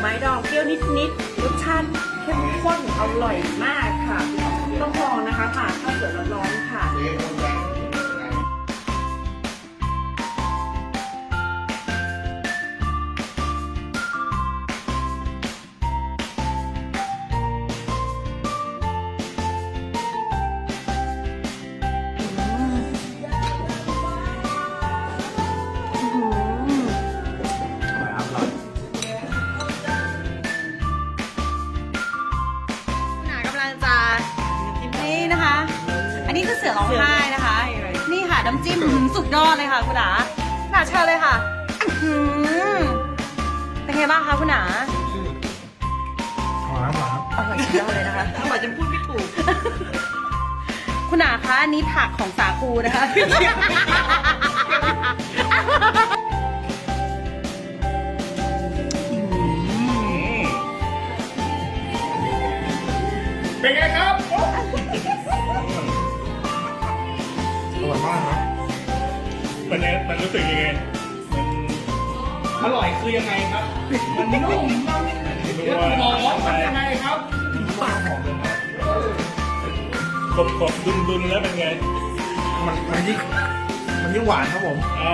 ไม้ดองเปรี้ยวนิดๆรสชาติเข้มข้นอร่อยมากค่ะ ต้องลองนะคะผ่านข้าวสวยร้อนๆค่ะ สือร้องไห้นะคะ นี่ค่ะน้ำจิ้มอื้อหือสุดยอดเลยค่ะคุณหนาคุณหนาเชิญเลยค่ะอื้อหือเป็นไงบ้างคะคุณหนาหอมหอมอร่อยสุดยอดเลยนะคะอร่อยจนพูดไม่ถูก คุณหนาคะอันนี้ผักของสาคูนะคะเป็นไงครับ มันเนี่ยมันรู้สึกยังไงมันอร่อยคือยังไงครับ มันนุ่มมันนัวหอมมันยังไงครับปากหอมเลยครับกรอบกรอบดุนดุนๆแล้วเป็นไง มันมันยิ่งมันยิ่งหวานครับผม อ๋อ